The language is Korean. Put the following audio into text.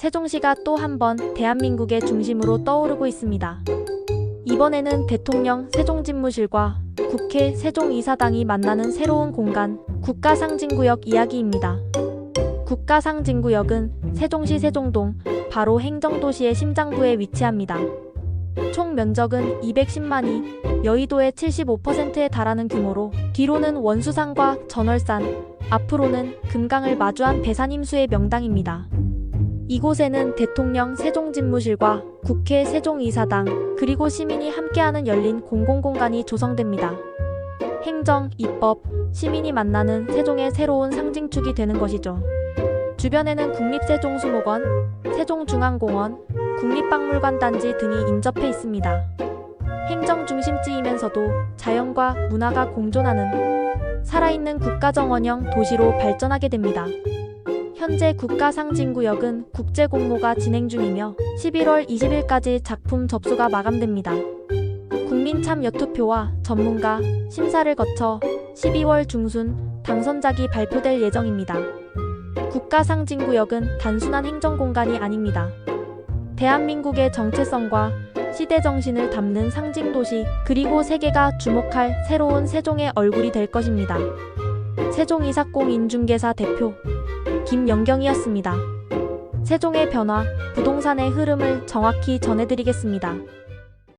세종시가 또 한 번 대한민국의 중심으로 떠오르고 있습니다. 이번에는 대통령 세종집무실과 국회 세종이사당이 만나는 새로운 공간, 국가상징구역 이야기입니다. 국가상징구역은 세종시 세종동, 바로 행정도시의 심장부에 위치합니다. 총 면적은 210만이, 여의도의 75%에 달하는 규모로 뒤로는 원수산과 전월산, 앞으로는 금강을 마주한 배산임수의 명당입니다. 이곳에는 대통령 세종집무실과 국회 세종이사당 그리고 시민이 함께하는 열린 공공공간이 조성됩니다. 행정, 입법, 시민이 만나는 세종의 새로운 상징축이 되는 것이죠. 주변에는 국립세종수목원, 세종중앙공원, 국립박물관 단지 등이 인접해 있습니다. 행정 중심지이면서도 자연과 문화가 공존하는 살아있는 국가정원형 도시로 발전하게 됩니다. 현재 국가상징구역은 국제 공모가 진행 중이며 11월 20일까지 작품 접수가 마감됩니다. 국민 참여 투표와 전문가, 심사를 거쳐 12월 중순 당선작이 발표될 예정입니다. 국가상징구역은 단순한 행정공간이 아닙니다. 대한민국의 정체성과 시대 정신을 담는 상징 도시 그리고 세계가 주목할 새로운 세종의 얼굴이 될 것입니다. 세종이사공 인중개사 대표 김연경이었습니다. 세종의 변화, 부동산의 흐름을 정확히 전해드리겠습니다.